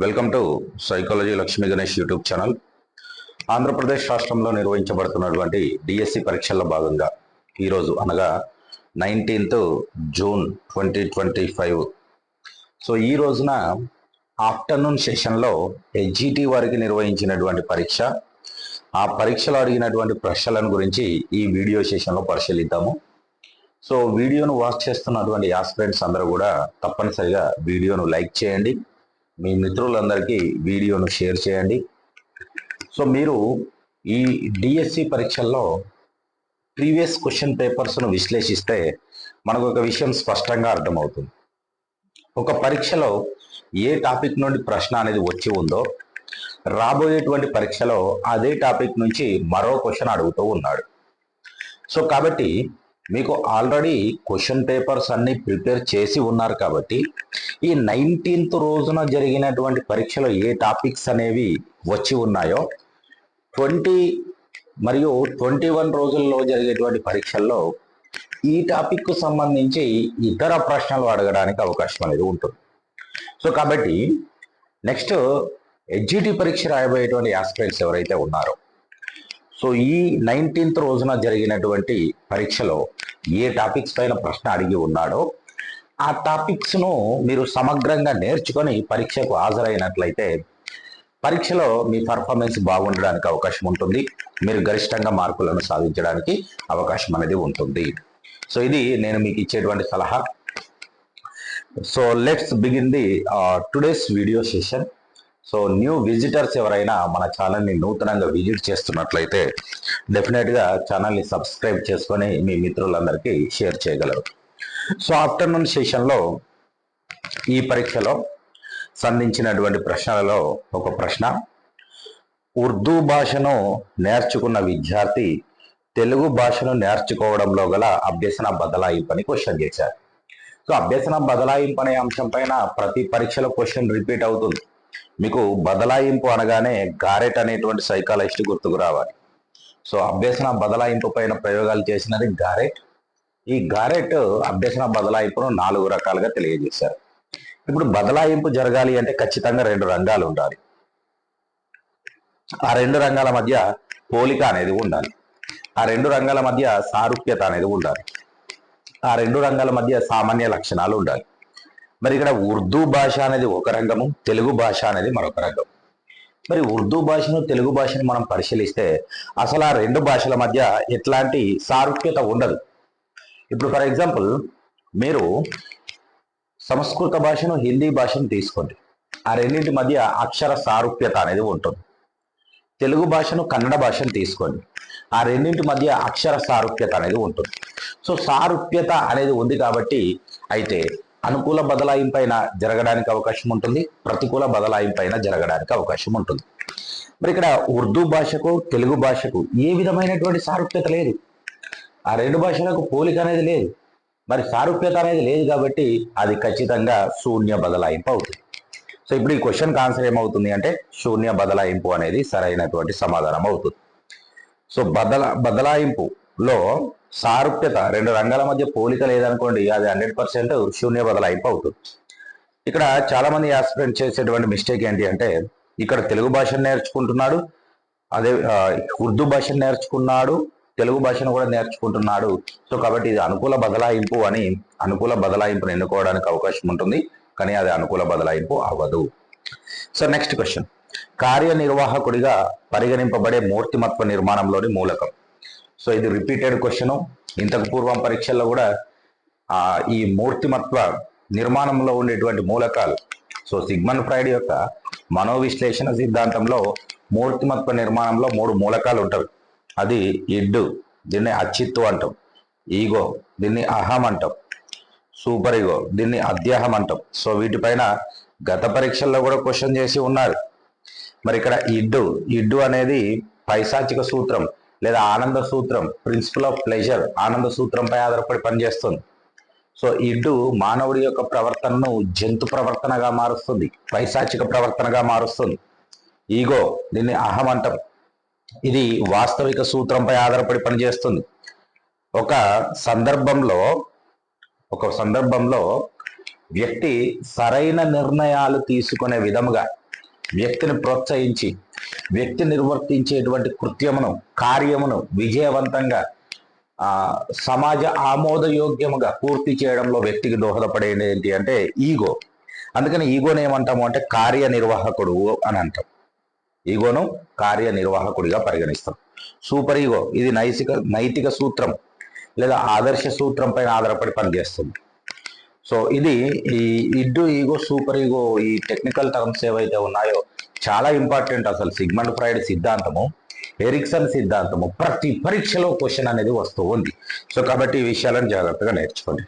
Welcome to psychology Lakshmi Ganesh YouTube channel Andhra Pradesh రాష్ట్రంలో నిర్వహించబడుతున్నటువంటి DSC పరీక్షల్లో భాగంగా ఈరోజు అనగా nineteenth June twenty twenty five. So ఈ రోజున ఆఫ్టర్నూన్ సెషన్లో హెచ్జిటి వారికి నిర్వహించినటువంటి పరీక్ష ఆ పరీక్షలో అడిగినటువంటి ప్రశ్నలను గురించి ఈ వీడియో సెషన్లో పరిశీలిద్దాము. సో వీడియోను వాచ్ చేస్తున్నటువంటి యాస్పిరెంట్స్ అందరూ కూడా తప్పనిసరిగా వీడియోను లైక్ చేయండి. మీ మిత్రులందరికీ వీడియోను షేర్ చేయండి. సో మీరు ఈ డిఎస్సి పరీక్షల్లో ప్రీవియస్ క్వశ్చన్ పేపర్స్ను విశ్లేషిస్తే మనకు ఒక విషయం స్పష్టంగా అర్థమవుతుంది. ఒక పరీక్షలో ఏ టాపిక్ నుండి ప్రశ్న అనేది వచ్చి ఉందో రాబోయేటువంటి పరీక్షలో అదే టాపిక్ నుంచి మరో క్వశ్చన్ అడుగుతూ ఉన్నాడు. సో కాబట్టి మీకు ఆల్రెడీ క్వశ్చన్ పేపర్స్ అన్ని ప్రిపేర్ చేసి ఉన్నారు కాబట్టి ఈ నైన్టీన్త్ రోజున జరిగినటువంటి పరీక్షలో ఏ టాపిక్స్ అనేవి వచ్చి ఉన్నాయో ట్వంటీ మరియు ట్వంటీ వన్ రోజుల్లో జరిగేటువంటి పరీక్షల్లో ఈ టాపిక్కు సంబంధించి ఇతర ప్రశ్నలు అడగడానికి అవకాశం అనేది ఉంటుంది. సో కాబట్టి నెక్స్ట్ ఎడ్జిటి పరీక్ష రాయబోయేటువంటి ఆస్పిరెంట్స్ ఎవరైతే ఉన్నారో సో ఈ నైన్టీన్త్ రోజున జరిగినటువంటి పరీక్షలో ఏ టాపిక్స్ పైన ప్రశ్న అడిగి ఉన్నాడో ఆ టాపిక్స్ను మీరు సమగ్రంగా నేర్చుకొని పరీక్షకు హాజరైనట్లయితే పరీక్షలో మీ పర్ఫార్మెన్స్ బాగుండడానికి అవకాశం ఉంటుంది. మీరు గరిష్టంగా మార్కులను సాధించడానికి అవకాశం అనేది ఉంటుంది. సో ఇది నేను మీకు ఇచ్చేటువంటి సలహా. So let's begin the today's video session. So new visitors ఎవరైనా మన ఛానల్ని నూతనంగా విజిట్ చేస్తున్నట్లయితే డెఫినెట్గా ఛానల్ని సబ్స్క్రైబ్ చేసుకొని మీ మిత్రులందరికీ షేర్ చేయగలరు. సో ఆఫ్టర్నూన్ సెషన్లో ఈ పరీక్షలో సంధించినటువంటి ప్రశ్నలలో ఒక ప్రశ్న. ఉర్దూ భాషను నేర్చుకున్న విద్యార్థి తెలుగు భాషను నేర్చుకోవడంలో గల అభ్యసన బదలాయింపని క్వశ్చన్ చేశారు. సో అభ్యసన బదలాయింపు అనే అంశం పైన ప్రతి పరీక్షలో క్వశ్చన్ రిపీట్ అవుతుంది. మీకు బదలాయింపు అనగానే గారెట్ అనేటువంటి సైకాలజిస్ట్ గుర్తుకు రావాలి. సో అభ్యసన బదలాయింపు పైన ప్రయోగాలు చేసినది గారెట్. ఈ గారెట్ అభ్యసన బదలాయింపును నాలుగు రకాలుగా తెలియజేశారు. ఇప్పుడు బదలాయింపు జరగాలి అంటే ఖచ్చితంగా రెండు రంగాలు ఉండాలి. ఆ రెండు రంగాల మధ్య పోలిక అనేది ఉండాలి. ఆ రెండు రంగాల మధ్య సారూప్యత అనేది ఉండాలి. ఆ రెండు రంగాల మధ్య సామాన్య లక్షణాలు ఉండాలి. మరి ఇక్కడ ఉర్దూ భాష అనేది ఒక రంగము తెలుగు భాష అనేది మరొక రంగం. మరి ఉర్దూ భాషను తెలుగు భాషను మనం పరిశీలిస్తే అసలు ఆ రెండు భాషల మధ్య ఎట్లాంటి సారూప్యత ఉండదు. ఇప్పుడు ఫర్ ఎగ్జాంపుల్ మీరు సంస్కృత భాషను హిందీ భాషను తీసుకోండి. ఆ రెండింటి మధ్య అక్షర సారూప్యత అనేది ఉంటుంది. తెలుగు భాషను కన్నడ భాషను తీసుకోండి. ఆ రెండింటి మధ్య అక్షర సారూప్యత అనేది ఉంటుంది. సో సారూప్యత అనేది ఉంది కాబట్టి అయితే అనుకూల బదలాయింపైన జరగడానికి అవకాశం ఉంటుంది ప్రతికూల బదలాయింపైన జరగడానికి అవకాశం ఉంటుంది. మరి ఇక్కడ ఉర్దూ భాషకు తెలుగు భాషకు ఏ విధమైనటువంటి సారూప్యత లేదు. ఆ రెండు భాషలకు పోలిక అనేది లేదు. మరి సారూప్యత అనేది లేదు కాబట్టి అది ఖచ్చితంగా శూన్య బదలాయింపు అవుతుంది. సో ఇప్పుడు ఈ క్వశ్చన్కి ఆన్సర్ ఏమవుతుంది అంటే శూన్య బదలాయింపు అనేది సరైనటువంటి సమాధానం అవుతుంది. సో బదల లో సారూప్యత రెండు రంగాల మధ్య పోలిక లేదనుకోండి అది హండ్రెడ్ పర్సెంట్ శూన్య బదలాయింపు అవుతుంది. ఇక్కడ చాలా మంది ఆస్పిరెంట్ చేసేటువంటి మిస్టేక్ ఏంటి అంటే ఇక్కడ తెలుగు భాషను నేర్చుకుంటున్నాడు అదే ఉర్దూ భాషను నేర్చుకున్నాడు తెలుగు భాషను కూడా నేర్చుకుంటున్నాడు. సో కాబట్టి ఇది అనుకూల బదలాయింపు అని అనుకూల బదలాయింపును ఎన్నుకోవడానికి అవకాశం ఉంటుంది కానీ అది అనుకూల బదలాయింపు అవ్వదు. So next question. కార్యనిర్వాహకుడిగా పరిగణింపబడే మూర్తిమత్వ నిర్మాణంలోని మూలకం. సో ఇది రిపీటెడ్ క్వశ్చన్ ఇంతకు పూర్వం పరీక్షల్లో కూడా ఈ మూర్తిమత్వ నిర్మాణంలో ఉండేటువంటి మూలకాలు సో సిగ్మన్ ఫ్రైడ్ యొక్క మనోవిశ్లేషణ సిద్ధాంతంలో మూర్తిమత్వ నిర్మాణంలో మూడు మూలకాలు ఉంటాయి. అది ఇడ్డు దీన్ని అచ్చిత్తు అంటాం. ఈగో దీన్ని అహం అంటాం. సూపర్ ఈగో దీన్ని అధ్యాహం అంటాం. సో వీటిపైన గత పరీక్షల్లో కూడా క్వశ్చన్ చేసి ఉన్నారు. మరి ఇక్కడ ఇడ్డు ఇడ్డు అనేది పైశాచిక సూత్రం. లేదా ఆనంద సూత్రం ప్రిన్సిపల్ ఆఫ్ ప్లెజర్ ఆనంద సూత్రంపై ఆధారపడి పనిచేస్తుంది. సో ఇడ్డు మానవుడి యొక్క ప్రవర్తనను జంతు ప్రవర్తనగా మారుస్తుంది పైశాచిక ప్రవర్తనగా మారుస్తుంది. ఈగో దీన్ని అహం అంటాం. ఇది వాస్తవిక సూత్రంపై ఆధారపడి పనిచేస్తుంది. ఒక సందర్భంలో ఒక సందర్భంలో వ్యక్తి సరైన నిర్ణయాలు తీసుకునే విధముగా వ్యక్తిని ప్రోత్సహించి వ్యక్తి నిర్వర్తించేటువంటి కృత్యమును కార్యమును విజయవంతంగా సమాజ ఆమోదయోగ్యముగా పూర్తి చేయడంలో వ్యక్తికి దోహదపడేది ఏంటి అంటే ఈగో. అందుకని ఈగోని ఏమంటాము అంటే కార్యనిర్వాహకుడు అని అంటాం. ఈగోను కార్యనిర్వాహకుడిగా పరిగణిస్తాం. Super ego. ఇది నైతిక నైతిక సూత్రం లేదా ఆదర్శ సూత్రం పైన ఆధారపడి పనిచేస్తుంది. సో ఇది ఈ ఇడ్డు ఈగో సూపర్ ఈగో ఈ టెక్నికల్ టర్మ్స్ ఏవైతే ఉన్నాయో చాలా ఇంపార్టెంట్ అసలు సిగ్మండ్ ఫ్రైడ్ సిద్ధాంతము ఎరిక్సన్ సిద్ధాంతము ప్రతి పరీక్షలో క్వశ్చన్ అనేది వస్తూ ఉంది. సో కాబట్టి ఈ విషయాలను జాగ్రత్తగా నేర్చుకోండి.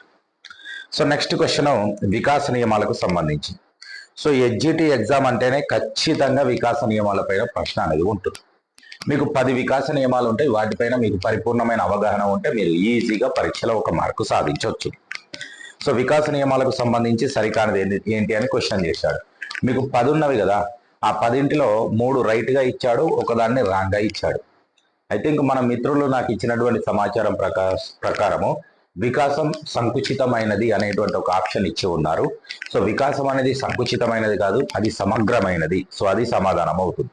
సో నెక్స్ట్ క్వశ్చన్ వికాస నియమాలకు సంబంధించి. సో ఎడ్జిటి ఎగ్జామ్ అంటేనే ఖచ్చితంగా వికాస నియమాలపైన ప్రశ్న అనేది ఉంటుంది. మీకు పది వికాస నియమాలు ఉంటాయి వాటిపైన మీకు పరిపూర్ణమైన అవగాహన ఉంటే మీరు ఈజీగా పరీక్షలో ఒక మార్కు సాధించవచ్చు సో వికాస నియమాలకు సంబంధించి సరికానిది ఏంటి ఏంటి అని క్వశ్చన్ చేశాడు. మీకు పది ఉన్నవి కదా ఆ పదింటిలో మూడు రైట్గా ఇచ్చాడు ఒకదాన్ని రాంగ్గా ఇచ్చాడు. ఐ థింక్ మన మిత్రులు నాకు ఇచ్చినటువంటి సమాచారం ప్రకా ప్రకారము వికాసం సంకుచితమైనది అనేటువంటి ఒక ఆప్షన్ ఇచ్చి ఉన్నారు. సో వికాసం అనేది సంకుచితమైనది కాదు అది సమగ్రమైనది. సో అది సమాధానం అవుతుంది.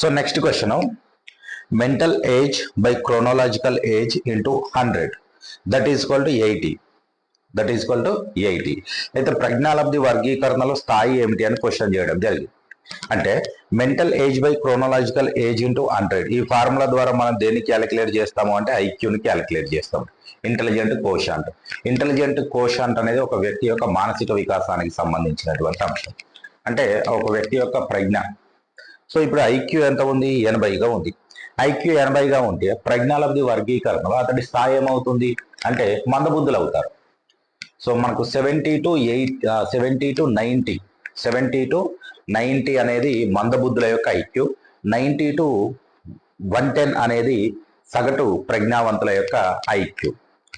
So next question mental age by chronological age into hundred that is equal to eighty that is equal to eighty అయితే ప్రజ్ఞాలబ్ధి వర్గీకరణలో స్థాయి ఏమిటి అని క్వశ్చన్ చేయడం జరిగింది. అంటే mental age by chronological age into hundred ఈ ఫార్ములా ద్వారా మనం దేన్ని క్యాలిక్యులేట్ చేస్తాము అంటే ఐక్యూని క్యాలిక్యులేట్ చేస్తాం ఇంటెలిజెంట్ కోశాంట్ ఇంటెలిజెంట్ కోశాంట్ అనేది ఒక వ్యక్తి యొక్క మానసిక వికాసానికి సంబంధించినటువంటి అంశం. అంటే ఒక వ్యక్తి యొక్క ప్రజ్ఞ. సో ఇప్పుడు ఐక్యూ ఎంత ఉంది? ఎనభైగా ఉంది. ఐక్యూ ఎనభైగా ఉంటే ప్రజ్ఞాలబ్ధి వర్గీకరణలో అతడి స్థాయి ఏమవుతుంది? అంటే మందబుద్ధులు అవుతారు. సో మనకు seventy to eight seventy to ninety seventy to ninety అనేది మందబుద్ధుల యొక్క IQ. Ninety to one ten అనేది సగటు ప్రజ్ఞావంతుల యొక్క ఐక్యూ.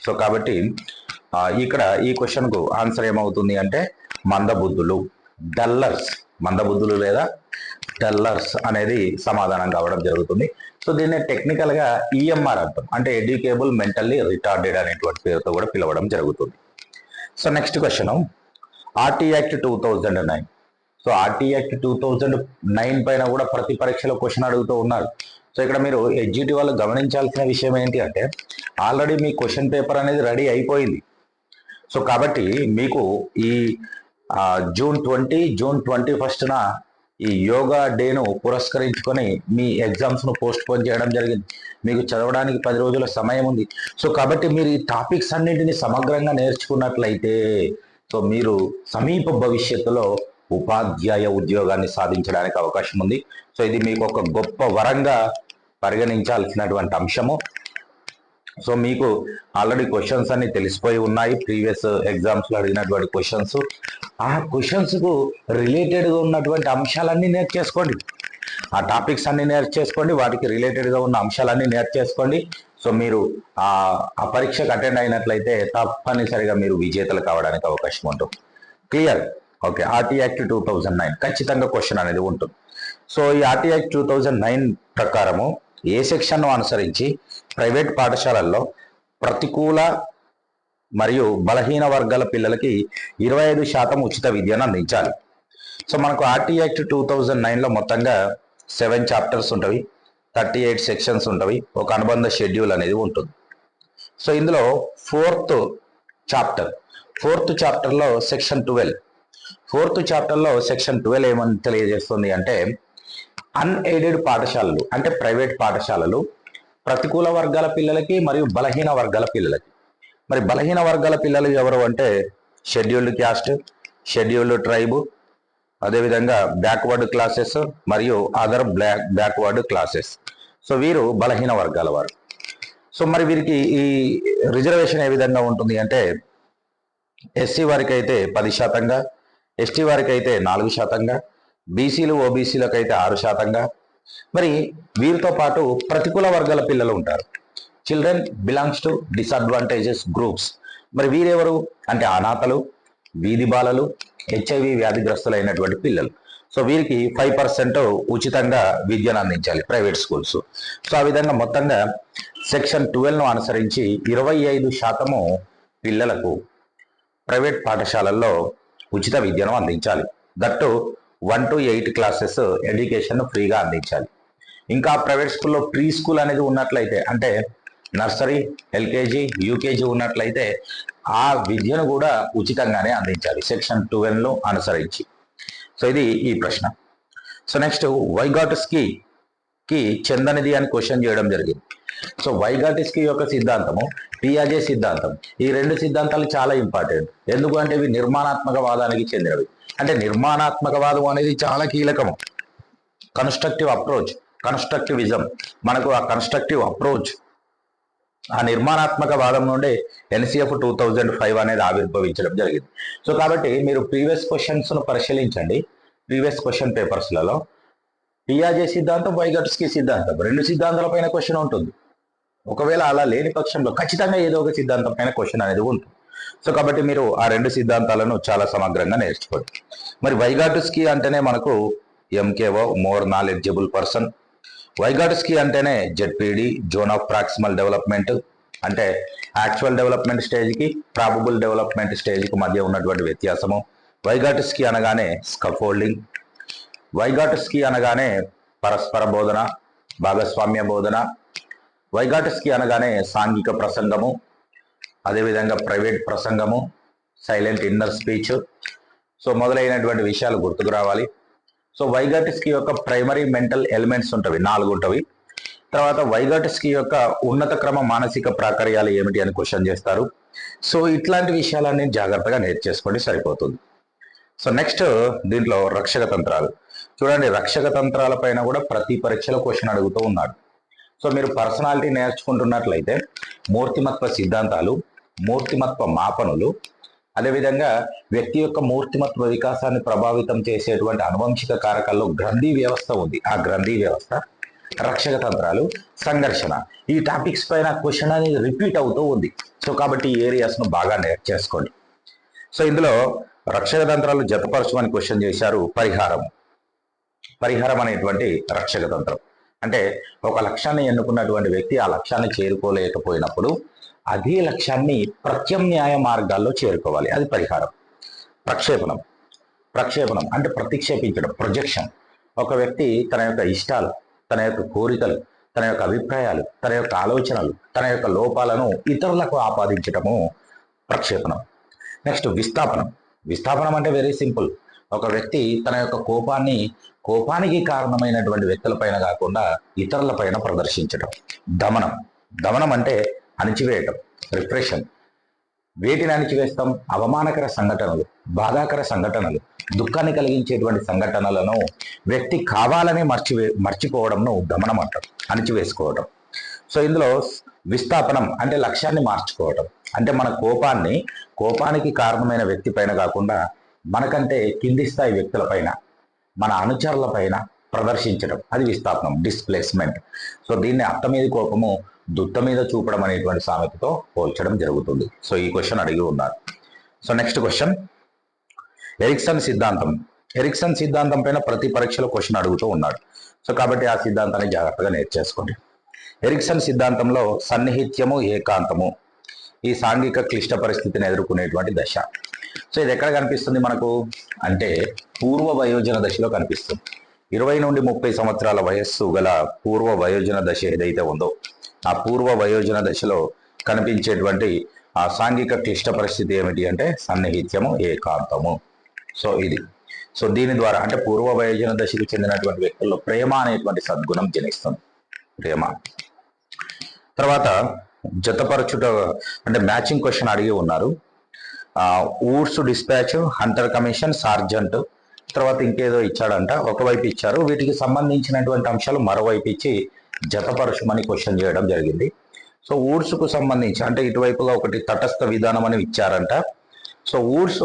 సో కాబట్టి ఇక్కడ ఈ క్వశ్చన్కు ఆన్సర్ ఏమవుతుంది అంటే మందబుద్ధులు డల్లర్స్ మందబుద్ధులు లేదా డల్లర్స్ అనేది సమాధానం కావడం జరుగుతుంది. సో దీన్ని టెక్నికల్గా ఈఎంఆర్ అర్థం అంటే. ఎడ్యుకేబుల్ మెంటల్లీ రిటార్డెడ్ అనేటువంటి పేరుతో కూడా పిలవడం జరుగుతుంది. So next question RT act two thousand nine so RT act two thousand nine పైన కూడా ప్రతి పరీక్షలో క్వశ్చన్ అడుగుతూ ఉన్నారు. సో ఇక్కడ మీరు ఎడ్జిటి వాళ్ళు గమనించాల్సిన విషయం ఏంటి అంటే ఆల్రెడీ మీ క్వశ్చన్ పేపర్ అనేది రెడీ అయిపోయింది. సో కాబట్టి మీకు ఈ జూన్ ట్వంటీ జూన్ ట్వంటీ ఫస్ట్న ఈ యోగా డేను పురస్కరించుకొని మీ ఎగ్జామ్స్ను పోస్ట్ పోన్ చేయడం జరిగింది. మీకు చదవడానికి పది రోజుల సమయం ఉంది. సో కాబట్టి మీరు ఈ టాపిక్స్ అన్నింటినీ సమగ్రంగా నేర్చుకున్నట్లయితే సో మీరు సమీప భవిష్యత్తులో ఉపాధ్యాయ ఉద్యోగాన్ని సాధించడానికి అవకాశం ఉంది. సో ఇది మీకు ఒక గొప్ప వరంగా పరిగణించాల్సినటువంటి అంశము. సో మీకు ఆల్రెడీ క్వశ్చన్స్ అన్ని తెలిసిపోయి ఉన్నాయి. ప్రీవియస్ ఎగ్జామ్స్లో అడిగినటువంటి క్వశ్చన్స్ ఆ క్వశ్చన్స్కు రిలేటెడ్గా ఉన్నటువంటి అంశాలన్నీ నేర్చేసుకోండి ఆ టాపిక్స్ అన్ని నేర్చేసుకోండి వాటికి రిలేటెడ్గా ఉన్న అంశాలన్నీ నేర్చేసుకోండి సో మీరు ఆ పరీక్షకు అటెండ్ అయినట్లయితే తప్పనిసరిగా మీరు విజేతలు కావడానికి అవకాశం ఉంటుంది. Clear okay RT act two thousand nine ఖచ్చితంగా క్వశ్చన్ అనేది ఉంటుంది. సో ఈ RT act two thousand nine ప్రకారము ఏ సెక్షన్ను అనుసరించి ప్రైవేట్ పాఠశాలల్లో ప్రతికూల మరియు బలహీన వర్గాల పిల్లలకి ఇరవై ఐదు శాతం ఉచిత విద్యను అందించాలి. సో మనకు ఆర్టీ యాక్ట్ టూ థౌజండ్ నైన్లో మొత్తంగా సెవెన్ చాప్టర్స్ ఉంటవి థర్టీ ఎయిట్ సెక్షన్స్ ఉంటవి ఒక అనుబంధ షెడ్యూల్ అనేది ఉంటుంది. సో ఇందులో ఫోర్త్ చాప్టర్ ఫోర్త్ చాప్టర్లో సెక్షన్ ట్వెల్వ్. ఫోర్త్ చాప్టర్లో సెక్షన్ ట్వెల్వ్ ఏమని తెలియజేస్తుంది అంటే అన్ఎయిడెడ్ పాఠశాలలు అంటే ప్రైవేట్ పాఠశాలలు ప్రతికూల వర్గాల పిల్లలకి మరియు బలహీన వర్గాల పిల్లలకి. మరి బలహీన వర్గాల పిల్లలు ఎవరు అంటే షెడ్యూల్డ్ క్యాస్ట్ షెడ్యూల్డ్ ట్రైబు అదేవిధంగా బ్యాక్వర్డ్ క్లాసెస్ మరియు other block backward classes. So వీరు బలహీన వర్గాల వారు. సో మరి వీరికి ఈ రిజర్వేషన్ ఏ విధంగా ఉంటుంది అంటే ఎస్సీ వారికి అయితే పది శాతంగా ఎస్టీ వారికి అయితే నాలుగు శాతంగా బీసీలు ఓబీసీలకు అయితే ఆరు శాతంగా మరి వీరితో పాటు ప్రతికూల వర్గాల పిల్లలు ఉంటారు. Children belongs to disadvantages groups మరి వీరెవరు? అంటే అనాథలు వీధి బాలలు హెచ్ఐవి వ్యాధిగ్రస్తులైనటువంటి పిల్లలు. సో వీరికి ఫైవ్ పర్సెంట్ ఉచితంగా విద్యను అందించాలి ప్రైవేట్ స్కూల్స్. సో ఆ విధంగా మొత్తంగా సెక్షన్ ట్వెల్వ్ను అనుసరించి ఇరవై ఐదు శాతము పిల్లలకు ప్రైవేట్ పాఠశాలల్లో ఉచిత విద్యను అందించాలి. That one to eight classes education ఫ్రీగా అందించాలి. ఇంకా ప్రైవేట్ స్కూల్లో ప్రీ స్కూల్ అనేది ఉన్నట్లయితే అంటే నర్సరీ ఎల్కేజీ యూకేజీ ఉన్నట్లయితే ఆ విద్యను కూడా ఉచితంగానే అందించాలి. సెక్షన్ ట్వెల్వ్ అనుసరించి. సో ఇది ఈ ప్రశ్న. సో నెక్స్ట్ వైగాటస్కి కి చెందనిది అని క్వశ్చన్ చేయడం జరిగింది. సో వైగాటిస్కి యొక్క సిద్ధాంతము పియాజే సిద్ధాంతం. ఈ రెండు సిద్ధాంతాలు చాలా ఇంపార్టెంట్. ఎందుకంటే ఇవి నిర్మాణాత్మక వాదానికి చెందినవి. అంటే నిర్మాణాత్మకవాదం అనేది చాలా కీలకము. కన్స్ట్రక్టివ్ అప్రోచ్ కన్స్ట్రక్టివిజం మనకు ఆ కన్స్ట్రక్టివ్ అప్రోచ్ ఆ నిర్మాణాత్మక వాదం నుండి ఎన్సిఎఫ్ టూ థౌజండ్ ఫైవ్ అనేది ఆవిర్భవించడం జరిగింది. సో కాబట్టి మీరు ప్రీవియస్ క్వశ్చన్స్ను పరిశీలించండి. Previous question పేపర్స్లలో. పియాజే సిద్ధాంతం వైగట్స్కి సిద్ధాంతం. రెండు సిద్ధాంతాల పైన క్వశ్చన్ ఉంటుంది. ఒకవేళ అలా లేని పక్షంలో ఖచ్చితంగా ఏదో ఒక సిద్ధాంతం పైన క్వశ్చన్ అనేది ఉంటుంది. సో కాబట్టి మీరు ఆ రెండు సిద్ధాంతాలను చాలా సమగ్రంగా నేర్చుకోండి. మరి వైగాటుస్కి అంటేనే మనకు MKO more knowledgeable person Vygotsky అంటేనే ZPD zone of proximal development అంటే యాక్చువల్ డెవలప్మెంట్ స్టేజ్కి ప్రాబబుల్ డెవలప్మెంట్ స్టేజ్కి మధ్య ఉన్నటువంటి వ్యత్యాసము. వైగాటుస్కి అనగానే స్కఫోల్డింగ్ వైగాటుస్కి అనగానే పరస్పర బోధన భాగస్వామ్య బోధన. వైగాటుస్కి అనగానే సాంఘిక ప్రసంగము. అదేవిధంగా ప్రైవేట్ ప్రసంగము సైలెంట్ ఇన్నర్ స్పీచ్. సో మొదలైనటువంటి విషయాలు గుర్తుకు రావాలి. సో వైగాటిస్కి యొక్క ప్రైమరీ మెంటల్ ఎలిమెంట్స్ ఉంటవి నాలుగు ఉంటవి. తర్వాత వైగాటిస్కి యొక్క ఉన్నత క్రమ మానసిక ప్రాకర్యాలు ఏమిటి అని క్వశ్చన్ చేస్తారు. సో ఇట్లాంటి విషయాలన్నీ జాగ్రత్తగా నేర్చేసుకోండి సరిపోతుంది. సో నెక్స్ట్ దీంట్లో రక్షక తంత్రాలు. చూడండి రక్షక తంత్రాల పైన కూడా ప్రతి పరీక్షలో క్వశ్చన్ అడుగుతూ ఉన్నాడు. సో మీరు పర్సనాలిటీ నేర్చుకుంటున్నట్లయితే మూర్తిమత్వ సిద్ధాంతాలు మూర్తిమత్వ మాపనులు. అదేవిధంగా వ్యక్తి యొక్క మూర్తిమత్వ వికాసాన్ని ప్రభావితం చేసేటువంటి అనువంశిక కారకాల్లో గ్రంథి వ్యవస్థ ఉంది. ఆ గ్రంథి వ్యవస్థ రక్షక తంత్రాలు సంఘర్షణ. ఈ టాపిక్స్ పైన క్వశ్చన్ అనేది రిపీట్ అవుతూ ఉంది. సో కాబట్టి ఈ ఏరియాస్ను బాగా బాగా నేర్చేసుకోండి సో ఇందులో రక్షక తంత్రాలు జతపరచమని క్వశ్చన్ చేశారు పరిహారం. పరిహారం అనేటువంటి రక్షక తంత్రం. అంటే ఒక లక్ష్యాన్ని ఎన్నుకున్నటువంటి వ్యక్తి ఆ లక్ష్యాన్ని చేరుకోలేకపోయినప్పుడు అదే లక్ష్యాన్ని ప్రత్యామ్నాయ మార్గాల్లో చేరుకోవాలి. అది పరిహారం. ప్రక్షేపణం. ప్రక్షేపణం అంటే ప్రతిక్షేపించడం ప్రొజెక్షన్ ఒక వ్యక్తి తన యొక్క ఇష్టాలు తన యొక్క కోరికలు తన యొక్క అభిప్రాయాలు తన యొక్క ఆలోచనలు తన యొక్క లోపాలను ఇతరులకు ఆపాదించడము ప్రక్షేపణం. నెక్స్ట్ విస్థాపనం. విస్థాపనం అంటే వెరీ సింపుల్ ఒక వ్యక్తి తన యొక్క కోపాన్ని కోపానికి కారణమైనటువంటి వ్యక్తులపైన కాకుండా ఇతరులపైన ప్రదర్శించడం. దమనం. దమనం అంటే అణిచివేయటం రిప్రెషన్ వేటిని అణిచివేస్తాం? అవమానకర సంఘటనలు బాధాకర సంఘటనలు దుఃఖాన్ని కలిగించేటువంటి సంఘటనలను వ్యక్తి కావాలని మర్చివే మర్చిపోవడంను గమనం అంటాం అణిచివేసుకోవడం సో ఇందులో విస్థాపనం అంటే లక్ష్యాన్ని మార్చుకోవడం అంటే మన కోపాన్ని కోపానికి కారణమైన వ్యక్తి పైన కాకుండా మనకంటే కింది స్థాయి వ్యక్తుల పైన మన అనుచరుల పైన ప్రదర్శించడం అది విస్థాపనం డిస్ప్లేస్మెంట్ సో దీన్ని అత్త కోపము దుట్ట మీద చూపడం అనేటువంటి సామెతతో పోల్చడం జరుగుతుంది. సో ఈ క్వశ్చన్ అడిగి ఉన్నారు. సో నెక్స్ట్ క్వశ్చన్ ఎరిక్సన్ సిద్ధాంతం. ఎరిక్సన్ సిద్ధాంతం పైన ప్రతి పరీక్షలో క్వశ్చన్ అడుగుతూ ఉన్నాడు. సో కాబట్టి ఆ సిద్ధాంతాన్ని జాగ్రత్తగా నేర్చేసుకోండి ఎరిక్సన్ సిద్ధాంతంలో సన్నిహిత్యము ఏకాంతము ఈ సాంఘిక క్లిష్ట పరిస్థితిని ఎదుర్కొనేటువంటి దశ. సో ఇది ఎక్కడ కనిపిస్తుంది మనకు? అంటే పూర్వ వయోజన దశలో కనిపిస్తుంది. ఇరవై నుండి ముప్పై సంవత్సరాల వయస్సు గల పూర్వ వయోజన దశ ఏదైతే ఉందో ఆ పూర్వ వయోజన దశలో కనిపించేటువంటి ఆ సాంఘిక క్లిష్ట పరిస్థితి ఏమిటి అంటే సన్నిహిత్యము ఏకాంతము. సో ఇది. సో దీని ద్వారా అంటే పూర్వ వయోజన దశకు చెందినటువంటి వ్యక్తుల్లో ప్రేమ అనేటువంటి సద్గుణం జనిస్తుంది. ప్రేమ. తర్వాత జతపరచుట అంటే మ్యాచింగ్ క్వశ్చన్ అడిగి ఉన్నారు. Wood's dispatch Hunter commission Sargent. తర్వాత ఇంకేదో ఇచ్చాడంట. ఒకవైపు ఇచ్చారు. వీటికి సంబంధించినటువంటి అంశాలు మరోవైపు ఇచ్చి జతపరచమని క్వశ్చన్ చేయడం జరిగింది. సో ఊడ్స్కు సంబంధించి అంటే ఇటువైపుగా ఒకటి తటస్థ విధానం అని ఇచ్చారంట. సో ఊడ్స్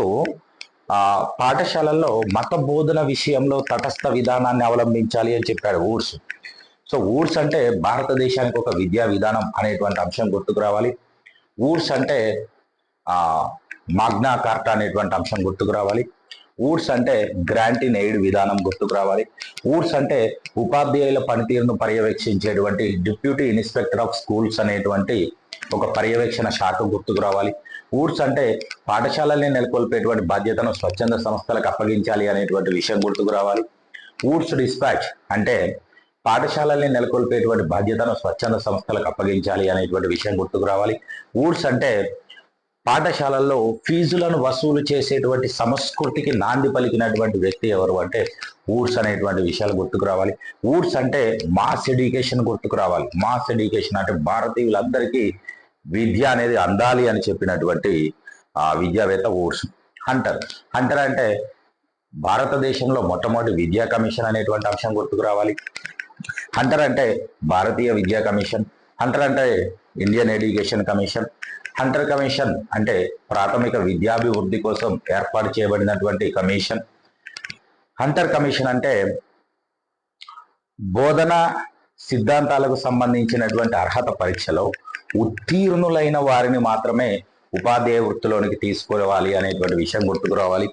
పాఠశాలల్లో మత బోధన విషయంలో తటస్థ విధానాన్ని అవలంబించాలి అని చెప్పాడు ఊడ్స్ సో ఊడ్స్ అంటే భారతదేశానికి ఒక విద్యా విధానం అనేటువంటి అంశం గుర్తుకు రావాలి. ఊడ్స్ అంటే మాగ్నా కార్టా అనేటువంటి అంశం గుర్తుకు రావాలి. ఊడ్స్ అంటే గ్రాంట్ ఇన్ ఎయిడ్ విధానం గుర్తుకు రావాలి. ఊడ్స్ అంటే ఉపాధ్యాయుల పనితీరును పర్యవేక్షించేటువంటి డిప్యూటీ ఇన్స్పెక్టర్ ఆఫ్ స్కూల్స్ అనేటువంటి ఒక పర్యవేక్షణ శాఖ గుర్తుకు రావాలి. ఊడ్స్ అంటే పాఠశాలల్ని నెలకొల్పేటువంటి బాధ్యతను స్వచ్ఛంద సంస్థలకు అప్పగించాలి అనేటువంటి విషయం గుర్తుకు రావాలి. ఊడ్స్ డిస్పాచ్ అంటే పాఠశాలల్ని నెలకొల్పేటువంటి బాధ్యతను స్వచ్ఛంద సంస్థలకు అప్పగించాలి అనేటువంటి విషయం గుర్తుకు రావాలి. ఊడ్స్ అంటే పాఠశాలల్లో ఫీజులను వసూలు చేసేటువంటి సంస్కృతికి నాంది పలికినటువంటి వ్యక్తి ఎవరు అంటే ఊడ్స్ అనేటువంటి విషయాలు గుర్తుకు రావాలి. ఊడ్స్ అంటే మాస్ ఎడ్యుకేషన్ గుర్తుకు రావాలి. మాస్ ఎడ్యుకేషన్ అంటే భారతీయులందరికీ విద్య అనేది అందాలి అని చెప్పినటువంటి ఆ విద్యావేత్త ఊడ్స్ హంటర్. హంటర్ అంటే భారతదేశంలో మొట్టమొదటి విద్యా కమిషన్ అనేటువంటి అంశం గుర్తుకు రావాలి. హంటర్ అంటే భారతీయ విద్యా కమిషన్. హంటర్ అంటే Indian education commission. Hunter commission అంటే ప్రాథమిక విద్యాభివృద్ధి కోసం ఏర్పాటు చేయబడినటువంటి కమిషన్. హంటర్ కమిషన్ అంటే బోధన సిద్ధాంతాలకు సంబంధించినటువంటి అర్హత పరీక్షలో ఉత్తీర్ణులైన వారిని మాత్రమే ఉపాధ్యాయ వృత్తిలోనికి తీసుకురావాలి అనేటువంటి విషయం గుర్తుకురావాలి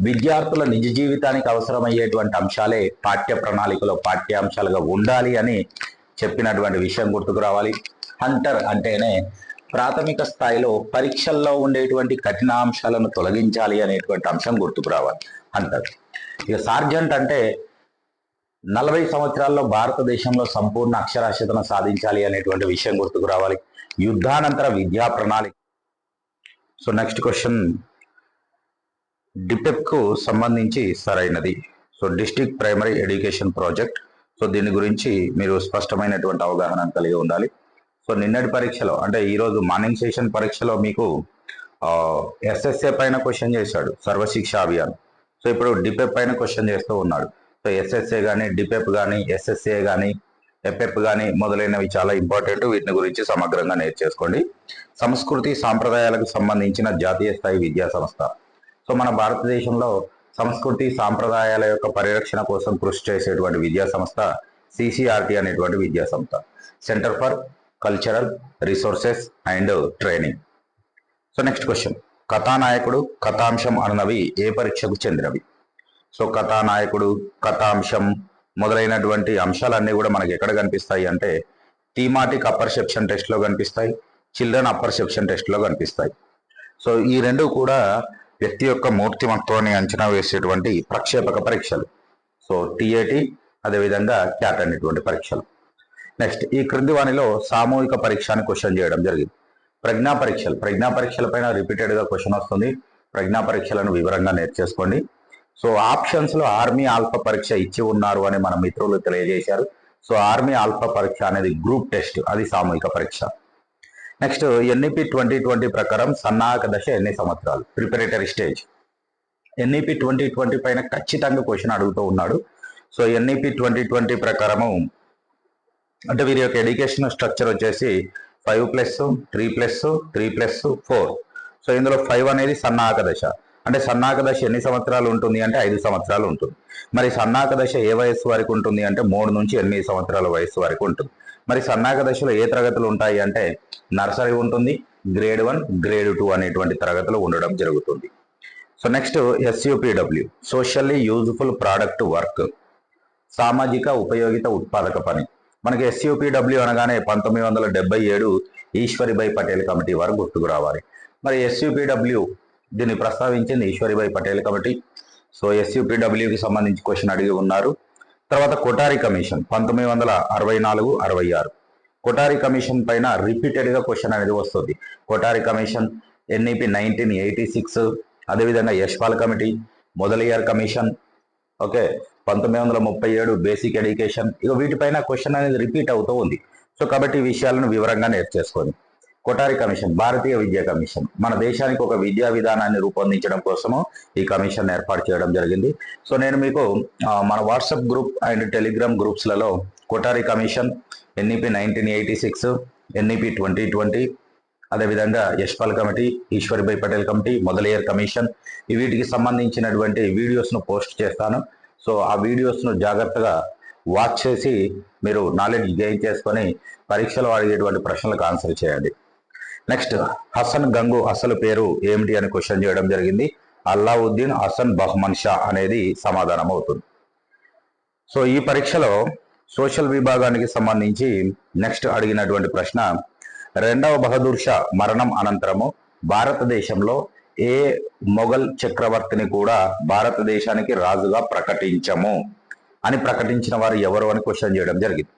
విద్యార్థుల నిజ జీవితానికి అవసరమయ్యేటువంటి అంశాలే పాఠ్య ప్రణాళికలో పాఠ్యాంశాలుగా ఉండాలి అని చెప్పినటువంటి విషయం గుర్తుకు రావాలి. హంటర్ అంటేనే ప్రాథమిక స్థాయిలో పరీక్షల్లో ఉండేటువంటి కఠినాంశాలను తొలగించాలి అనేటువంటి అంశం గుర్తుకు రావాలి అంటారు. ఇక సార్జెంట్ అంటే నలభై సంవత్సరాల్లో భారతదేశంలో సంపూర్ణ అక్షరాస్యతను సాధించాలి అనేటువంటి విషయం గుర్తుకు రావాలి. యుద్ధానంతర విద్యా ప్రణాళిక. సో నెక్స్ట్ క్వశ్చన్ డిపెప్కు సంబంధించి సరైనది. So district primary education project so దీని గురించి మీరు స్పష్టమైనటువంటి అవగాహన కలిగి ఉండాలి. సో నిన్నటి పరీక్షలో అంటే ఈరోజు మార్నింగ్ సెషన్ పరీక్షలో మీకు ఎస్ఎస్ఏ పైన క్వశ్చన్ చేశాడు సర్వశిక్ష అభియాన్. సో ఇప్పుడు డిపెప్ పైన క్వశ్చన్ చేస్తూ ఉన్నాడు. సో ఎస్ఎస్ఏ కానీ డిపెప్ కానీ ఎస్ఎస్ఏ కానీ ఎపెప్ కానీ మొదలైనవి చాలా ఇంపార్టెంట్. వీటిని గురించి సమగ్రంగా నేర్చేసుకోండి. సంస్కృతి సాంప్రదాయాలకు సంబంధించిన జాతీయ స్థాయి విద్యా సంస్థ. సో మన భారతదేశంలో సంస్కృతి సాంప్రదాయాల యొక్క పరిరక్షణ కోసం కృషి చేసేటువంటి విద్యా సంస్థ సిసిఆర్టీ అనేటువంటి విద్యా సంస్థ. Centre for cultural resources and training so next question కథానాయకుడు కథాంశం అన్నవి ఏ పరీక్షకు చెందినవి? సో కథానాయకుడు కథాంశం మొదలైనటువంటి అంశాలన్నీ కూడా మనకి ఎక్కడ కనిపిస్తాయి అంటే థీమాటిక్ అపర్సెప్షన్ టెస్ట్లో కనిపిస్తాయి చిల్డ్రన్ అపర్సెప్షన్ టెస్ట్లో కనిపిస్తాయి. సో ఈ రెండు కూడా వ్యక్తి యొక్క మూర్తిమత్వాన్ని అంచనా వేసేటువంటి ప్రక్షేపక పరీక్షలు. సో టిఏటి అదేవిధంగా క్యాట్ అనేటువంటి పరీక్షలు. నెక్స్ట్ ఈ క్రింది వాణిలో సామూహిక పరీక్ష అని క్వశ్చన్ చేయడం జరిగింది. ప్రజ్ఞా పరీక్షలు. ప్రజ్ఞా పరీక్షల పైన రిపీటెడ్గా క్వశ్చన్ వస్తుంది. ప్రజ్ఞా పరీక్షలను వివరంగా నేర్చేసుకోండి. సో ఆప్షన్స్లో ఆర్మీ ఆల్ఫా పరీక్ష ఇచ్చి ఉన్నారు అని మన మిత్రులు తెలియజేశారు. సో ఆర్మీ ఆల్ఫా పరీక్ష అనేది గ్రూప్ టెస్ట్ అది సామూహిక పరీక్ష. నెక్స్ట్ ఎన్ఈపి ట్వంటీ ట్వంటీ ప్రకారం సన్నాహక దశ ఎన్ని సంవత్సరాలు? Preparatory stage NEP twenty twenty పైన ఖచ్చితంగా క్వశ్చన్ అడుగుతూ ఉన్నాడు. సో ఎన్ఈపి ట్వంటీ ట్వంటీ ప్రకారము అంటే వీరి యొక్క ఎడ్యుకేషన్ స్ట్రక్చర్ వచ్చేసి five plus three plus three plus four. So ఇందులో ఫైవ్ అనేది సన్నాహక దశ. అంటే సన్నాహక దశ ఎన్ని సంవత్సరాలు ఉంటుంది అంటే ఐదు సంవత్సరాలు ఉంటుంది. మరి సన్నాహక దశ ఏ వయస్సు వరకు ఉంటుంది అంటే మూడు నుంచి ఎనిమిది సంవత్సరాల వయస్సు వరకు ఉంటుంది. మరి సన్నాహక దశలో ఏ తరగతులు ఉంటాయి అంటే నర్సరీ ఉంటుంది గ్రేడ్ వన్ గ్రేడ్ టూ అనేటువంటి తరగతులు ఉండడం జరుగుతుంది. So next SUPW socially useful product work సామాజిక ఉపయోగిత ఉత్పాదక పని. మనకి ఎస్యూపీడబ్ల్యూ అనగానే పంతొమ్మిది వందల డెబ్బై ఏడు ఈశ్వరిభాయ్ పటేల్ కమిటీ వారు గుర్తుకు రావాలి. మరి ఎస్యూపీడబ్ల్యూ దీన్ని ప్రస్తావించింది ఈశ్వరిభాయ్ పటేల్ కమిటీ. సో ఎస్యూపీడబ్ల్యూకి సంబంధించి క్వశ్చన్ అడిగి ఉన్నారు. తర్వాత కొటారి కమిషన్ పంతొమ్మిది వందల అరవై నాలుగు అరవై ఆరు. కొటారి కమిషన్ పైన రిపీటెడ్గా క్వశ్చన్ అనేది వస్తుంది. Kothari commission NEP nineteen eighty six అదేవిధంగా Yashpal committee Mudaliar commission okay. పంతొమ్మిది వందల ముప్పై ఏడు బేసిక్ ఎడ్యుకేషన్ ఇక వీటిపైన క్వశ్చన్ అనేది రిపీట్ అవుతూ ఉంది. సో కాబట్టి ఈ విషయాలను వివరంగా నేర్చేసుకొని. కొటారి కమిషన్ భారతీయ విద్యా కమిషన్. మన దేశానికి ఒక విద్యా విధానాన్ని రూపొందించడం కోసము ఈ కమిషన్ ఏర్పాటు చేయడం జరిగింది. సో నేను మీకు మన WhatsApp group and Telegram గ్రూప్స్లలో Kothari commission NEP nineteen eighty six NEP twenty twenty అదేవిధంగా Yashpal committee Ishwarbhai Patel committee Mudaliar commission. ఈ వీటికి సంబంధించినటువంటి వీడియోస్ను పోస్ట్ చేస్తాను. సో ఆ వీడియోస్ను జాగ్రత్తగా వాచ్ చేసి మీరు నాలెడ్జ్ గెయిన్ చేసుకొని పరీక్షలో అడిగేటువంటి ప్రశ్నలకు ఆన్సర్ చేయండి. నెక్స్ట్ హసన్ గంగు అసలు పేరు ఏమిటి అని క్వశ్చన్ చేయడం జరిగింది. అల్లావుద్దీన్ హసన్ బహ్మన్ షా అనేది సమాధానం అవుతుంది. సో ఈ పరీక్షలో సోషల్ విభాగానికి సంబంధించి నెక్స్ట్ అడిగినటువంటి ప్రశ్న రెండవ బహదూర్ షా మరణం అనంతరము భారతదేశంలో ఏ మొఘల్ చక్రవర్తిని కూడా భారతదేశానికి రాజుగా ప్రకటించము అని ప్రకటించిన వారు ఎవరు అని క్వశ్చన్ చేయడం జరిగింది.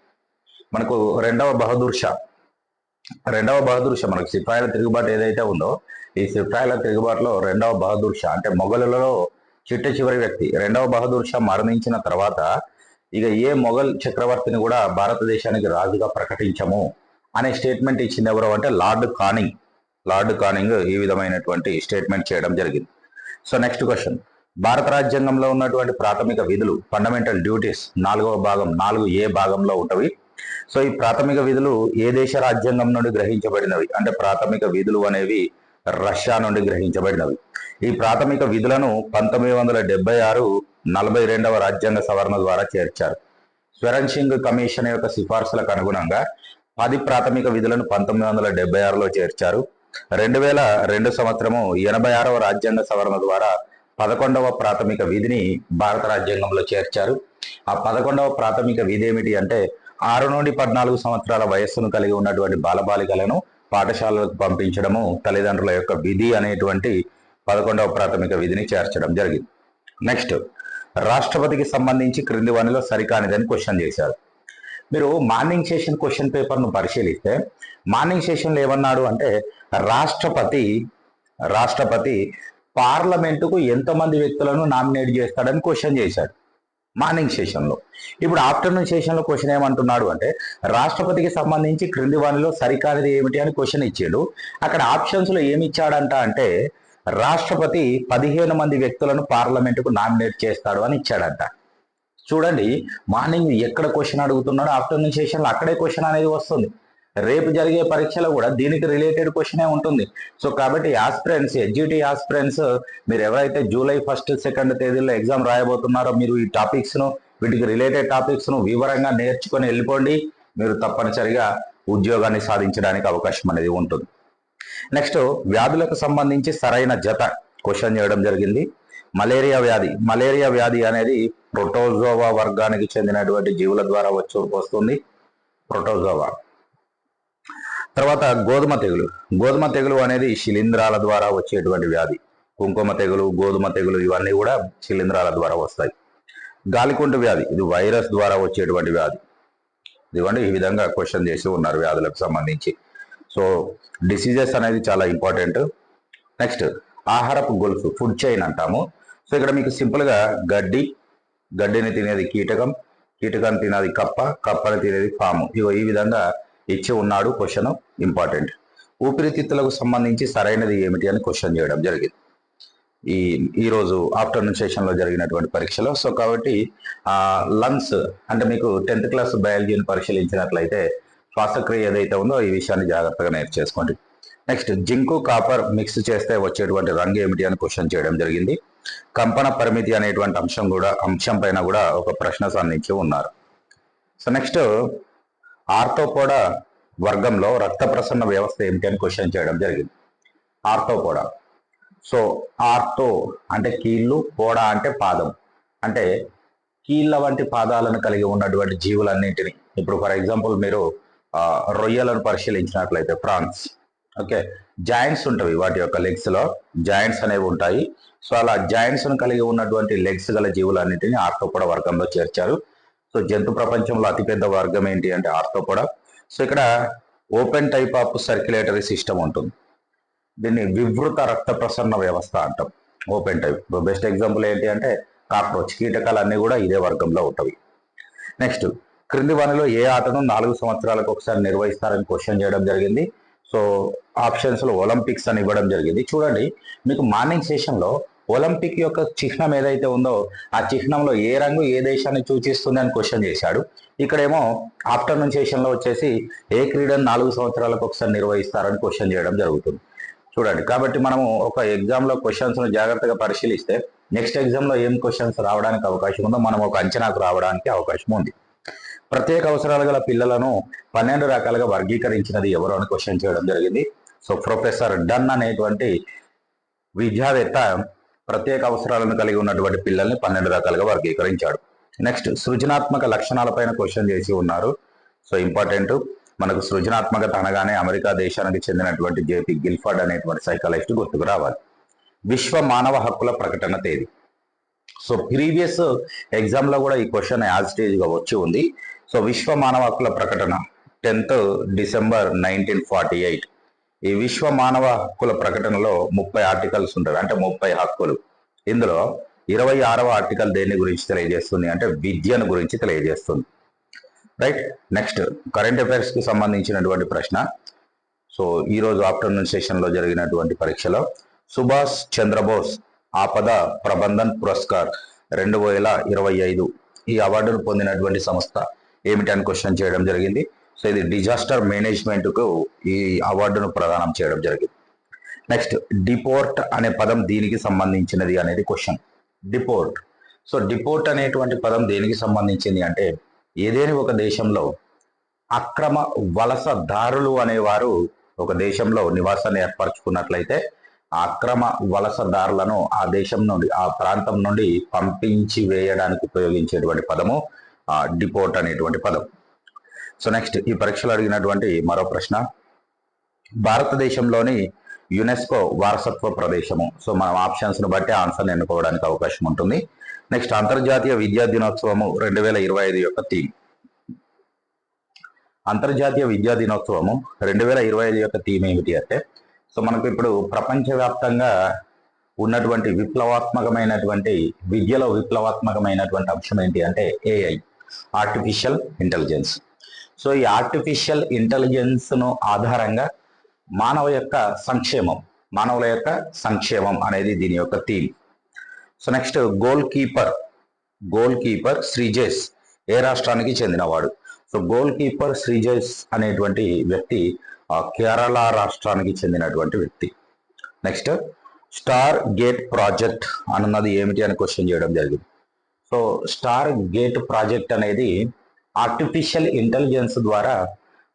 మనకు రెండవ బహదూర్ షా. రెండవ బహదూర్ షా మనకు సిపాయిల తిరుగుబాటు ఏదైతే ఉందో ఈ సిపాయిల తిరుగుబాటులో రెండవ బహదూర్ షా అంటే మొఘలులలో చిట్ట చివరి వ్యక్తి. రెండవ బహదూర్ షా మరణించిన తర్వాత ఇక ఏ మొఘల్ చక్రవర్తిని కూడా భారతదేశానికి రాజుగా ప్రకటించము అనే స్టేట్మెంట్ ఇచ్చింది ఎవరు అంటే లార్డ్ కానింగ్. లార్డ్ కానింగ్ ఈ విధమైనటువంటి స్టేట్మెంట్ చేయడం జరిగింది. సో నెక్స్ట్ క్వశ్చన్ భారత రాజ్యాంగంలో ఉన్నటువంటి ప్రాథమిక విధులు ఫండమెంటల్ డ్యూటీస్ నాలుగవ భాగం నాలుగు ఏ భాగంలో ఉంటవి సో ఈ ప్రాథమిక విధులు ఏ దేశ రాజ్యాంగం నుండి గ్రహించబడినవి? అంటే ప్రాథమిక విధులు అనేవి రష్యా నుండి గ్రహించబడినవి. ఈ ప్రాథమిక విధులను పంతొమ్మిది వందల డెబ్బై ఆరు నలభై రెండవ రాజ్యాంగ సవరణ ద్వారా చేర్చారు. స్వరణ్ సింగ్ కమిషన్ యొక్క సిఫార్సులకు అనుగుణంగా పది ప్రాథమిక విధులను పంతొమ్మిది వందల డెబ్బై ఆరులో చేర్చారు. రెండు వేల రెండు సంవత్సరము ఎనభై ఆరవ రాజ్యాంగ సవరణ ద్వారా పదకొండవ ప్రాథమిక విధిని భారత రాజ్యాంగంలో చేర్చారు. ఆ పదకొండవ ప్రాథమిక విధి ఏమిటి అంటే ఆరు నుండి పద్నాలుగు సంవత్సరాల వయస్సును కలిగి ఉన్నటువంటి బాలబాలికలను పాఠశాలలకు పంపించడము తల్లిదండ్రుల యొక్క విధి అనేటువంటి పదకొండవ ప్రాథమిక విధిని చేర్చడం జరిగింది. నెక్స్ట్ రాష్ట్రపతికి సంబంధించి క్రింది వనిలో సరికానిదని క్వశ్చన్ చేశారు. మీరు మార్నింగ్ సెషన్ క్వశ్చన్ పేపర్ను పరిశీలిస్తే మార్నింగ్ సెషన్లో ఏమన్నాడు అంటే రాష్ట్రపతి రాష్ట్రపతి పార్లమెంటుకు ఎంతమంది వ్యక్తులను నామినేట్ చేస్తాడని క్వశ్చన్ చేశాడు మార్నింగ్ సెషన్లో. ఇప్పుడు ఆఫ్టర్నూన్ సెషన్లో క్వశ్చన్ ఏమంటున్నాడు అంటే రాష్ట్రపతికి సంబంధించి క్రింది వానిలో సరికానిది ఏమిటి అని క్వశ్చన్ ఇచ్చాడు. అక్కడ ఆప్షన్స్లో ఏమి ఇచ్చాడంట అంటే రాష్ట్రపతి పదిహేను మంది వ్యక్తులను పార్లమెంటుకు నామినేట్ చేస్తాడు అని ఇచ్చాడంట. చూడండి మార్నింగ్ ఎక్కడ క్వశ్చన్ అడుగుతున్నాడో ఆఫ్టర్నూన్ సెషన్లో అక్కడే క్వశ్చన్ అనేది వస్తుంది. రేపు జరిగే పరీక్షలో కూడా దీనికి రిలేటెడ్ క్వశ్చనే ఉంటుంది. సో కాబట్టి ఆస్పిరెంట్స్ ఎడ్జిటీ ఆస్పిరెంట్స్ మీరు ఎవరైతే జూలై ఫస్ట్ సెకండ్ తేదీలో ఎగ్జామ్ రాయబోతున్నారో మీరు ఈ టాపిక్స్ను వీటికి రిలేటెడ్ టాపిక్స్ను వివరంగా నేర్చుకొని వెళ్ళిపోండి. మీరు తప్పనిసరిగా ఉద్యోగాన్ని సాధించడానికి అవకాశం అనేది ఉంటుంది. నెక్స్ట్ వ్యాధులకు సంబంధించి సరైన జత క్వశ్చన్ చేయడం జరిగింది. మలేరియా వ్యాధి మలేరియా వ్యాధి అనేది ప్రోటోజోవా వర్గానికి చెందినటువంటి జీవుల ద్వారా వచ్చి వస్తుంది. ప్రోటోజోవా తర్వాత గోధుమ తెగులు. గోధుమ తెగులు అనేది శిలీంధ్రాల ద్వారా వచ్చేటువంటి వ్యాధి. కుంకుమ తెగులు గోధుమ తెగులు ఇవన్నీ కూడా శిలీంధ్రాల ద్వారా వస్తాయి. గాలికుంటు వ్యాధి ఇది వైరస్ ద్వారా వచ్చేటువంటి వ్యాధి. ఇదిగోండి ఈ విధంగా క్వశ్చన్ చేసి ఉన్నారు వ్యాధులకు సంబంధించి. సో డిసీజెస్ అనేది చాలా ఇంపార్టెంట్. నెక్స్ట్ ఆహారపు గొలుసు ఫుడ్ చైన్ అంటాము. సో ఇక్కడ మీకు సింపుల్గా గడ్డి గడ్డిని తినేది కీటకం కీటకాన్ని తినేది కప్ప కప్పని తినేది పాము. ఇగో ఈ విధంగా ఇచ్చి ఉన్నాడు క్వశ్చన్ ఇంపార్టెంట్ ఊపిరితిత్తులకు సంబంధించి సరైనది ఏమిటి అని క్వశ్చన్ చేయడం జరిగింది. ఈ ఈరోజు ఆఫ్టర్నూన్ సెషన్లో జరిగినటువంటి పరీక్షలో సో కాబట్టి లంగ్స్ అంటే మీకు టెన్త్ క్లాస్ బయాలజీని పరిశీలించినట్లయితే శ్వాసక్రియ ఏదైతే ఉందో ఈ విషయాన్ని జాగ్రత్తగా నేర్చేసుకోండి నెక్స్ట్ జింకు కాపర్ మిక్స్ చేస్తే వచ్చేటువంటి రంగు ఏమిటి అని క్వశ్చన్ చేయడం జరిగింది. కంపన పరిమితి అనేటువంటి అంశం కూడా అంశం పైన కూడా ఒక ప్రశ్న సంధించి ఉన్నారు. సో నెక్స్ట్ ఆర్థోపోడా వర్గంలో రక్త ప్రసరణ వ్యవస్థ ఏమిటి అని క్వశ్చన్ చేయడం జరిగింది. ఆర్థోపోడా సో ఆర్థో అంటే కీళ్ళు పోడా అంటే పాదం. అంటే కీళ్ళ వంటి పాదాలను కలిగి ఉన్నటువంటి జీవులన్నింటినీ. ఇప్పుడు ఫర్ ఎగ్జాంపుల్ మీరు రొయ్యలను పరిశీలించినట్లయితే ప్రాన్స్. ఓకే? జాయింట్స్ ఉంటాయి వాటి యొక్క లెగ్స్లో. జాయింట్స్ అనేవి ఉంటాయి. సో అలా జాయింట్స్ను కలిగి ఉన్నటువంటి లెగ్స్ గల జీవులన్నింటినీ ఆర్థోపోడ వర్గంలో చేర్చారు. సో జంతు ప్రపంచంలో అతిపెద్ద వర్గం ఏంటి అంటే ఆర్థోపోడ సో ఇక్కడ open type of circulatory system ఉంటుంది. దీన్ని వివృత రక్త ప్రసరణ వ్యవస్థ అంటాం. Open type. బెస్ట్ ఎగ్జాంపుల్ ఏంటి అంటే కాక్రోచ్. కీటకాలు కూడా ఇదే వర్గంలో ఉంటవి నెక్స్ట్ క్రింది వనలో ఏ ఆటను నాలుగు సంవత్సరాలకు ఒకసారి నిర్వహిస్తారని క్వశ్చన్ చేయడం జరిగింది. సో ఆప్షన్స్లో ఒలింపిక్స్ అని ఇవ్వడం జరిగింది. చూడండి మీకు మార్నింగ్ సెషన్లో ఒలింపిక్ యొక్క చిహ్నం ఏదైతే ఉందో ఆ చిహ్నంలో ఏ రంగు ఏ దేశాన్ని సూచిస్తుంది అని క్వశ్చన్ చేశాడు. ఇక్కడేమో ఆఫ్టర్నూన్ సెషన్లో వచ్చేసి ఏ క్రీడను నాలుగు సంవత్సరాలకు ఒకసారి నిర్వహిస్తారని క్వశ్చన్ చేయడం జరుగుతుంది. చూడండి కాబట్టి మనము ఒక ఎగ్జామ్లో క్వశ్చన్స్ను జాగ్రత్తగా పరిశీలిస్తే నెక్స్ట్ ఎగ్జామ్లో ఏం క్వశ్చన్స్ రావడానికి అవకాశం ఉందో మనం ఒక అంచనాకు రావడానికి అవకాశం ఉంది. ప్రత్యేక అవసరాలు గల పిల్లలను పన్నెండు రకాలుగా వర్గీకరించినది ఎవరు అని క్వశ్చన్ చేయడం జరిగింది. సో ప్రొఫెసర్ డన్ అనేటువంటి విద్యావేత్త ప్రత్యేక అవసరాలను కలిగి ఉన్నటువంటి పిల్లల్ని పన్నెండు రకాలుగా వర్గీకరించాడు. నెక్స్ట్ సృజనాత్మక లక్షణాలపైన క్వశ్చన్ చేసి ఉన్నారు. సో ఇంపార్టెంట్ మనకు సృజనాత్మకత అనగానే అమెరికా దేశానికి చెందినటువంటి జేపీ గిల్ఫర్డ్ అనేటువంటి సైకాలజిస్ట్ గుర్తుకు రావాలి. విశ్వ మానవ హక్కుల ప్రకటన తేదీ. సో ప్రీవియస్ ఎగ్జామ్లో కూడా ఈ క్వశ్చన్ యాజ్ స్టేజ్గా వచ్చి ఉంది. సో విశ్వ మానవ హక్కుల ప్రకటన tenth December nineteen forty eight ఈ విశ్వ మానవ హక్కుల ప్రకటనలో ముప్పై ఆర్టికల్స్ ఉంటాయి. అంటే ముప్పై హక్కులు. ఇందులో ఇరవై ఆరవ ఆర్టికల్ దేని గురించి తెలియజేస్తుంది? అంటే విద్యను గురించి తెలియజేస్తుంది. రైట్? నెక్స్ట్ కరెంట్ అఫైర్స్కి సంబంధించినటువంటి ప్రశ్న. సో ఈ రోజు ఆఫ్టర్నూన్ సెషన్లో జరిగినటువంటి పరీక్షలో సుభాష్ చంద్రబోస్ ఆపద ప్రబంధన్ పురస్కార్ రెండు వేల ఇరవై ఐదు ఈ అవార్డును పొందినటువంటి సంస్థ ఏమిటని క్వశ్చన్ చేయడం జరిగింది. సో ఇది డిజాస్టర్ మేనేజ్మెంట్కు ఈ అవార్డును ప్రదానం చేయడం జరిగింది. నెక్స్ట్ డిపోర్ట్ అనే పదం దీనికి సంబంధించినది అనేది క్వశ్చన్ డిపోర్ట్ సో డిపోర్ట్ అనేటువంటి పదం దేనికి సంబంధించింది అంటే ఏదేని ఒక దేశంలో అక్రమ వలసదారులు అనేవారు ఒక దేశంలో నివాసాన్ని ఏర్పరచుకున్నట్లయితే అక్రమ వలసదారులను ఆ దేశం నుండి ఆ ప్రాంతం నుండి పంపించి వేయడానికి ఉపయోగించేటువంటి పదము ఆ డిపోర్ట్ అనేటువంటి పదం. సో నెక్స్ట్ ఈ పరీక్షలో అడిగినటువంటి మరో ప్రశ్న. భారతదేశంలోని యునెస్కో వారసత్వ ప్రదేశము. సో మనం ఆప్షన్స్ను బట్టి ఆన్సర్ ఎన్నుకోవడానికి అవకాశం ఉంటుంది. నెక్స్ట్ అంతర్జాతీయ విద్యా దినోత్సవము రెండు వేల ఇరవై ఐదు యొక్క థీమ్. అంతర్జాతీయ విద్యా దినోత్సవము రెండు వేల ఇరవై ఐదు యొక్క థీమ్ ఏమిటి అంటే సో మనకు ఇప్పుడు ప్రపంచవ్యాప్తంగా ఉన్నటువంటి విప్లవాత్మకమైనటువంటి విద్యలో విప్లవాత్మకమైనటువంటి అంశం ఏంటి అంటే ఏఐ ఆర్టిఫిషియల్ ఇంటెలిజెన్స్ సో ఈ ఆర్టిఫిషియల్ ఇంటెలిజెన్స్ను ఆధారంగా మానవ యొక్క సంక్షేమం మానవుల యొక్క సంక్షేమం అనేది దీని యొక్క theme so next goalkeeper goalkeeper Sreejesh ఏ రాష్ట్రానికి చెందినవాడు? సో గోల్ కీపర్ శ్రీజేష్ అనేటువంటి వ్యక్తి ఆ, కేరళ రాష్ట్రానికి చెందినటువంటి వ్యక్తి. నెక్స్ట్ స్టార్ గేట్ ప్రాజెక్ట్ అన్నది ఏమిటి అని క్వశ్చన్ చేయడం జరిగింది. సో స్టార్ గేట్ ప్రాజెక్ట్ అనేది ఆర్టిఫిషియల్ ఇంటెలిజెన్స్ ద్వారా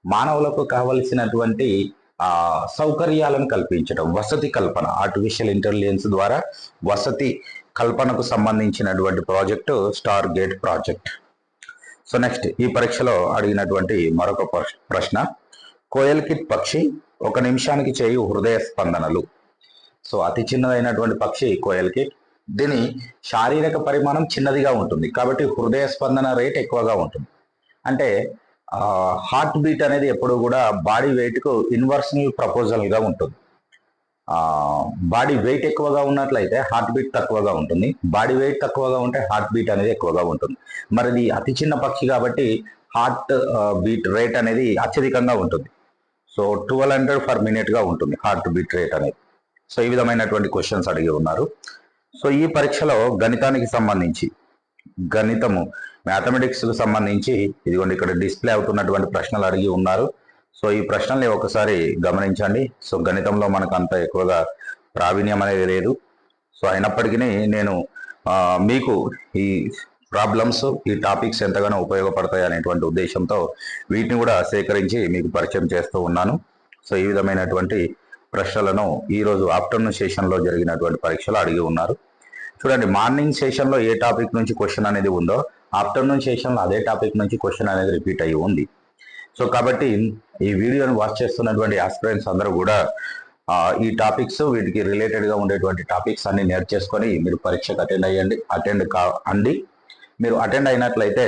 మానవులకు కావలసినటువంటి ఆ సౌకర్యాలను కల్పించడం వసతి కల్పన. ఆర్టిఫిషియల్ ఇంటెలిజెన్స్ ద్వారా వసతి కల్పనకు సంబంధించినటువంటి project star gate project. So next ఈ పరీక్షలో అడిగినటువంటి మరొక ప్రశ్- ప్రశ్న. కోయల్ కిట్ పక్షి ఒక నిమిషానికి చేయు హృదయ స్పందనలు. సో అతి చిన్నదైనటువంటి పక్షి కోయల్ కిట్. దీని శారీరక పరిమాణం చిన్నదిగా ఉంటుంది. కాబట్టి హృదయ స్పందన రేట్ ఎక్కువగా ఉంటుంది. అంటే హార్ట్ బీట్ అనేది ఎప్పుడు కూడా బాడీ వెయిట్కు ఇన్వర్షనల్ ప్రపోజల్గా ఉంటుంది. బాడీ వెయిట్ ఎక్కువగా ఉన్నట్లయితే హార్ట్ బీట్ తక్కువగా ఉంటుంది. బాడీ వెయిట్ తక్కువగా ఉంటే హార్ట్ బీట్ అనేది ఎక్కువగా ఉంటుంది. మరి ఇది అతి చిన్న పక్షి కాబట్టి హార్ట్ బీట్ రేట్ అనేది అత్యధికంగా ఉంటుంది. సో ట్వెల్వ్ హండ్రెడ్ పర్ మినిట్గా ఉంటుంది హార్ట్ బీట్ రేట్ అనేది. సో ఈ విధమైనటువంటి క్వశ్చన్స్ అడిగి ఉన్నారు. సో ఈ పరీక్షలో గణితానికి సంబంధించి గణితము మ్యాథమెటిక్స్కు సంబంధించి ఇదిగోండి ఇక్కడ డిస్ప్లే అవుతున్నటువంటి ప్రశ్నలు అడిగి ఉన్నారు. సో ఈ ప్రశ్నల్ని ఒకసారి గమనించండి. సో గణితంలో మనకు అంత ఎక్కువగా ప్రావీణ్యం అనేది లేదు. సో అయినప్పటికీ నేను మీకు ఈ ప్రాబ్లమ్స్ ఈ టాపిక్స్ ఎంతగానో ఉపయోగపడతాయి అనేటువంటి ఉద్దేశంతో వీటిని కూడా సేకరించి మీకు పరిచయం చేస్తూ ఉన్నాను. సో ఈ విధమైనటువంటి ప్రశ్నలను ఈరోజు ఆఫ్టర్నూన్ సెషన్లో జరిగినటువంటి పరీక్షలు అడిగి ఉన్నారు. చూడండి మార్నింగ్ సెషన్లో ఏ టాపిక్ నుంచి క్వశ్చన్ అనేది ఉందో ఆఫ్టర్నూన్ సెషన్లో అదే టాపిక్ నుంచి క్వశ్చన్ అనేది రిపీట్ అయ్యి ఉంది. సో కాబట్టి ఈ వీడియోని వాచ్ చేస్తున్నటువంటి ఆస్పిరెంట్స్ అందరూ కూడా ఈ టాపిక్స్ వీటికి రిలేటెడ్గా ఉండేటువంటి టాపిక్స్ అన్ని నేర్చేసుకొని మీరు పరీక్షకు అటెండ్ అయ్యండి. అటెండ్ కా అండి. మీరు అటెండ్ అయినట్లయితే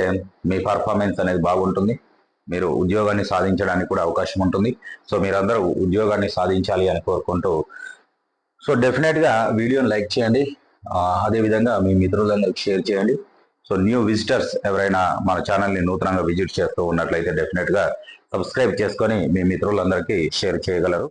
మీ పర్ఫార్మెన్స్ అనేది బాగుంటుంది. మీరు ఉద్యోగాన్ని సాధించడానికి కూడా అవకాశం ఉంటుంది. సో మీరందరూ ఉద్యోగాన్ని సాధించాలి అని కోరుకుంటూ సో డెఫినెట్గా వీడియోని లైక్ చేయండి. అదేవిధంగా మీ మిత్రులందరికి షేర్ చేయండి. సో న్యూ విజిటర్స్ ఎవరైనా మన ఛానల్ని నూతనంగా విజిట్ చేస్తూ ఉన్నట్లయితే డెఫినెట్గా సబ్స్క్రైబ్ చేసుకొని మీ మిత్రులందరికీ షేర్ చేయగలరు.